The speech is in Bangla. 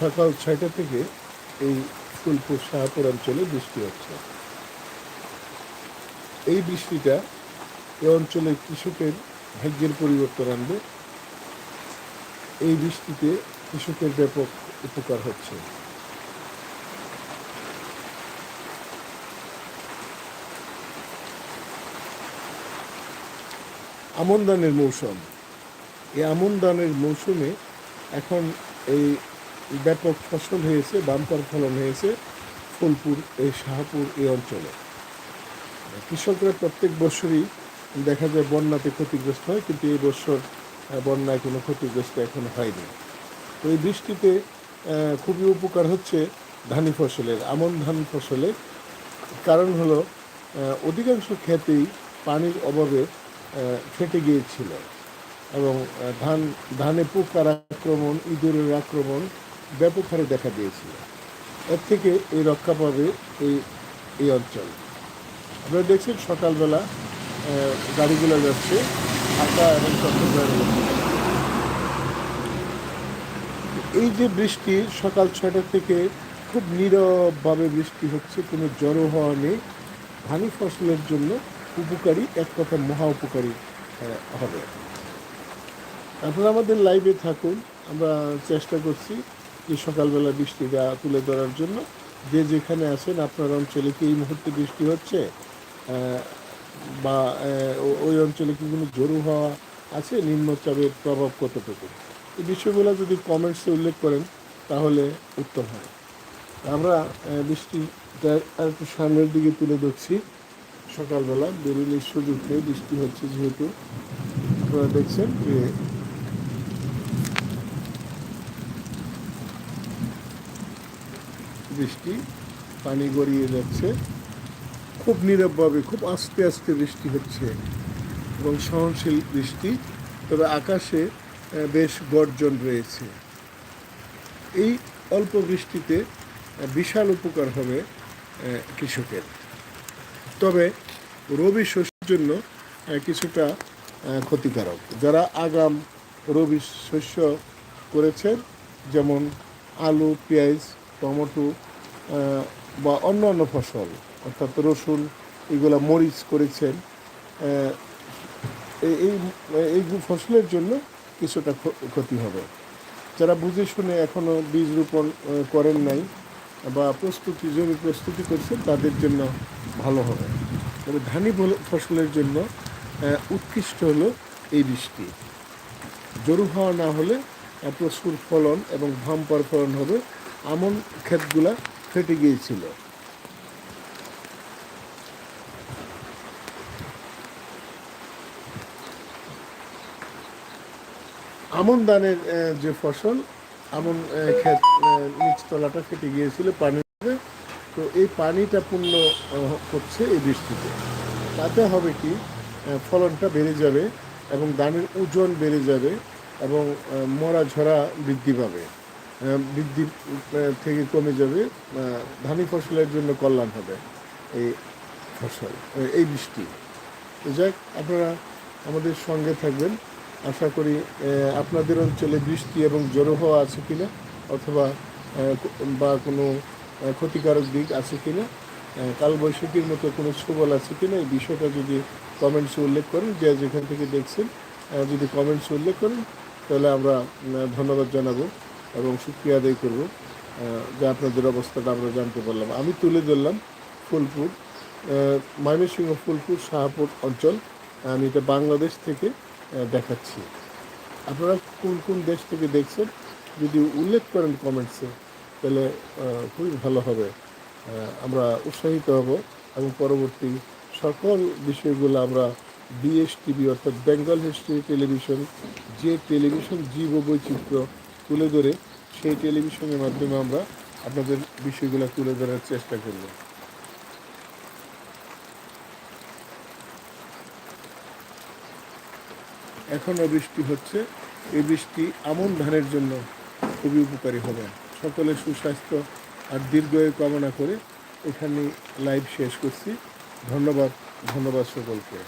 সকাল ছয়টা থেকে এই ফুলপুর শাহপুর অঞ্চলে বৃষ্টি হচ্ছে। এই বৃষ্টিটা এই অঞ্চলের কৃষকের ভাগ্যের পরিবর্তন আনবে। এই বৃষ্টিতে কৃষকের ব্যাপক উপকার হচ্ছে। আমন ধানের মৌসুম। এই আমন ধানের মৌসুমে এখন এই ব্যাপক ফসল হয়েছে, বাম্পার ফলন হয়েছে ফুলপুর, এই শাহপুর, এই অঞ্চলে। কৃষকরা প্রত্যেক বছরই দেখা যায় বন্যাতে ক্ষতিগ্রস্ত হয়, কিন্তু এই বছর বন্যায় কোনো ক্ষতিগ্রস্ত এখন হয়নি। তো এই বৃষ্টিতে খুবই উপকার হচ্ছে ধানি ফসলের, আমন ধান ফসলে কারণ হলো অধিকাংশ ক্ষেতেই পানির অভাবে ফেটে গিয়েছিল এবং ধান, ধানে পোকার আক্রমণ, ইঁদুরের আক্রমণ ব্যাপক হারে দেখা দিয়েছিল। এর থেকে এই রক্ষা পাবে এই এই অঞ্চল। আপনারা দেখছেন সকালবেলা গাড়িগুলো যাচ্ছে ঢাকা এবং এই যে বৃষ্টি, সকাল ছয়টা থেকে খুব নীরবভাবে বৃষ্টি হচ্ছে, কোনো জড়ো হওয়া নেই। ধানি ফসলের জন্য উপকারী, এক কথা মহা উপকারী হবে। আপনারা আমাদের লাইভে থাকুন, আমরা চেষ্টা করছি যে সকালবেলা বৃষ্টিটা তুলে ধরার জন্য যে যেখানে আছেন আপনার অঞ্চলে কি এই মুহূর্তে বৃষ্টি হচ্ছে? বা ওই অঞ্চলে কি কোনো জরু হওয়া আছে? নিম্নচাপের প্রভাব কতটুকু? এই বিষয়গুলো যদি কমেন্টসে উল্লেখ করেন, তাহলে উত্তম হয়। আমরা বৃষ্টিটা আর একটু সামনের দিকে তুলে ধরছি। সকালবেলা বেরোলে সুযোগ বৃষ্টি হচ্ছে যেহেতু। আপনারা দেখছেন যে বৃষ্টি, পানি গড়িয়ে যাচ্ছে। খুব নীরবভাবে, খুব আস্তে আস্তে বৃষ্টি হচ্ছে এবং সহনশীল বৃষ্টি, তবে আকাশে বেশ গর্জন রয়েছে। এই অল্প বৃষ্টিতে বিশাল উপকার হবে কৃষকের। তবে রবি শস্যের জন্য কিছুটা ক্ষতিকারক। যারা আগাম রবি শস্য করেছেন, যেমন আলু, পেঁয়াজ টমেটো বা অন্যান্য ফসল, অর্থাৎ রসুন, এগুলা মরিচ করেছেন। এই এই ফসলের জন্য কিছুটা ক্ষতি হবে। যারা বুঝে শুনে এখনও বীজ রোপণ করেন নাই বা প্রস্তুতি জমি প্রস্তুতি করছেন, তাদের জন্য ভালো হবে। তবে ধানি ফসলের জন্য উৎকৃষ্ট হলো এই বৃষ্টি। জরু হওয়া না হলে প্রচুর ফলন এবং ভাম্পার ফলন হবে আমন ক্ষেতগুলা ফেটে গিয়েছিল। আমন ধানের যে ফসল, আমন ক্ষেত নিচতলাটা ফেটে গিয়েছিল মধ্যে। তো এই পানিটা পূর্ণ হচ্ছে এই বৃষ্টিতে। তাতে হবে কি ফলনটা বেড়ে যাবে এবং ধানের ওজন বেড়ে যাবে এবং মরা ঝরা বৃদ্ধি পাবে। বৃদ্ধি থেকে কমে যাবে ধানি ফসলের জন্য কল্যাণ হবে এই ফসল, এই বৃষ্টি। তো যাক, আপনারা আমাদের সঙ্গে থাকবেন। আশা করি আপনাদের অঞ্চলে বৃষ্টি এবং জড়ো হওয়া আছে কিনা, অথবা বা কোনো ক্ষতিকারক দিক আছে কিনা কালবৈশাখীর মতো কোনো সুবল আছে কিনা, এই বিষয়টা যদি কমেন্টসে উল্লেখ করেন, যে যেখান থেকে দেখছেন যদি কমেন্টসে উল্লেখ করেন, তাহলে আমরা ধন্যবাদ জানাব। এবং সুক্রিয়া আদায় করব। যে আপনাদের অবস্থাটা আমরা জানতে পারলাম। আমি তুলে ধরলাম ফুলপুর ময়মনসিংহ ফুলপুর শাহপুর অঞ্চল। আমি এটা বাংলাদেশ থেকে দেখাচ্ছি। আপনারা কোন কোন দেশ থেকে দেখছেন? যদি উল্লেখ করেন কমেন্টসে, তাহলে খুবই ভালো হবে। আমরা উৎসাহিত হব এবং পরবর্তী সকল বিষয়গুলো আমরা বিএস টিভি অর্থাৎ বেঙ্গল হিস্ট্রি টেলিভিশন, যে টেলিভিশন জীব বৈচিত্র্য তুলে ধরে সেই টেলিভিশনের মাধ্যমে আমরা আপনাদের বিষয়গুলো তুলে ধরার চেষ্টা করব। এখনও বৃষ্টি হচ্ছে। এই বৃষ্টি আমন ধানের জন্য খুবই উপকারী হবে। সকলের সুস্বাস্থ্য আর দীর্ঘায়ু কামনা করে এখানে লাইভ শেষ করছি। ধন্যবাদ ধন্যবাদ সকলকে।